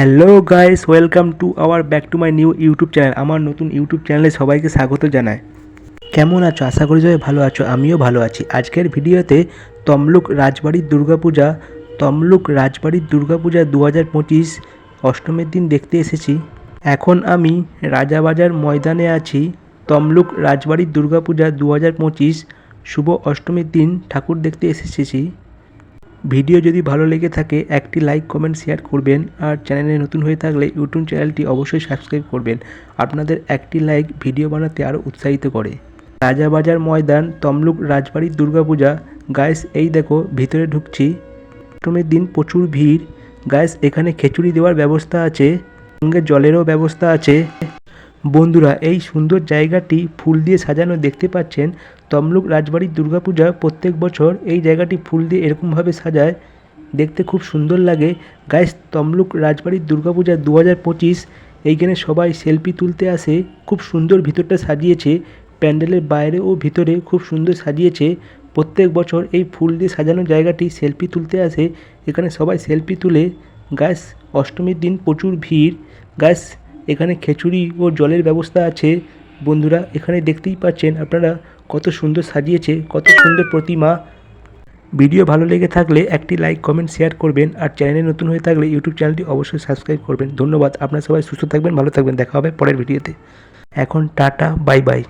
Hello guys, welcome to our back to my new YouTube channel. আমার নতুন YouTube চ্যানেলে সবাইকে স্বাগত জানায় কেমন আছো? আশা করি সবাই ভালো আছো, আমিও ভালো আছি। আজকের ভিডিওতে তমলুক রাজবাড়ির দুর্গাপূজা, তমলুক রাজবাড়ির দুর্গাপূজা দু হাজার পঁচিশ অষ্টমীর দিন দেখতে এসেছি। এখন আমি রাজাবাজার ময়দানে আছি। তমলুক রাজবাড়ির দুর্গাপূজা দু হাজার পঁচিশ শুভ অষ্টমীর দিন ঠাকুর দেখতে এসেছি। ভিডিও যদি ভালো লেগে থাকে, একটি লাইক, কমেন্ট, শেয়ার করবেন। আর চ্যানেলে নতুন হয়ে থাকলে ইউটিউব চ্যানেলটি অবশ্যই সাবস্ক্রাইব করবেন। আপনাদের একটি লাইক ভিডিও বানাতে আরও উৎসাহিত করে। রাজাবাজার ময়দান, তমলুক রাজবাড়ির দুর্গাপূজা। গায়েস এই দেখো, ভিতরে ঢুকছি। অষ্টমীর দিন প্রচুর ভিড়। গায়েস এখানে খিচুড়ি দেওয়ার ব্যবস্থা আছে। সঙ্গে জলেরও ব্যবস্থা আছে। বন্ধুরা, এই সুন্দর জায়গাটি ফুল দিয়ে সাজানো দেখতে পাচ্ছেন। তমলুক রাজবাড়ির দুর্গাপূজা প্রত্যেক বছর এই জায়গাটি ফুল দিয়ে এরকমভাবে সাজায়। দেখতে খুব সুন্দর লাগে। গাইস, তমলুক রাজবাড়ির দুর্গাপূজা দু হাজার পঁচিশ, এইখানে সবাই সেলফি তুলতে আসে। খুব সুন্দর ভিতরটা সাজিয়েছে। প্যান্ডেলের বাইরে ও ভিতরে খুব সুন্দর সাজিয়েছে। প্রত্যেক বছর এই ফুল দিয়ে সাজানো জায়গাটি সেলফি তুলতে আসে। এখানে সবাই সেলফি তুলে। গাইস, অষ্টমীর দিন প্রচুর ভিড়। গাইস এখানে খিচুড়ি ও জলের ব্যবস্থা আছে। বন্ধুরা, এখানে দেখতেই পাচ্ছেন আপনারা কত সুন্দর সাজিয়েছে, কত সুন্দর প্রতিমা। ভিডিও ভালো লেগে থাকলে একটি লাইক, কমেন্ট, শেয়ার করবেন আর চ্যানেলে নতুন হয়ে থাকলে ইউটিউব চ্যানেলটি অবশ্যই সাবস্ক্রাইব করবেন। ধন্যবাদ, আপনারা সবাই সুস্থ থাকবেন, ভালো থাকবেন। দেখা হবে পরের ভিডিওতে। এখন টাটা, বাই বাই।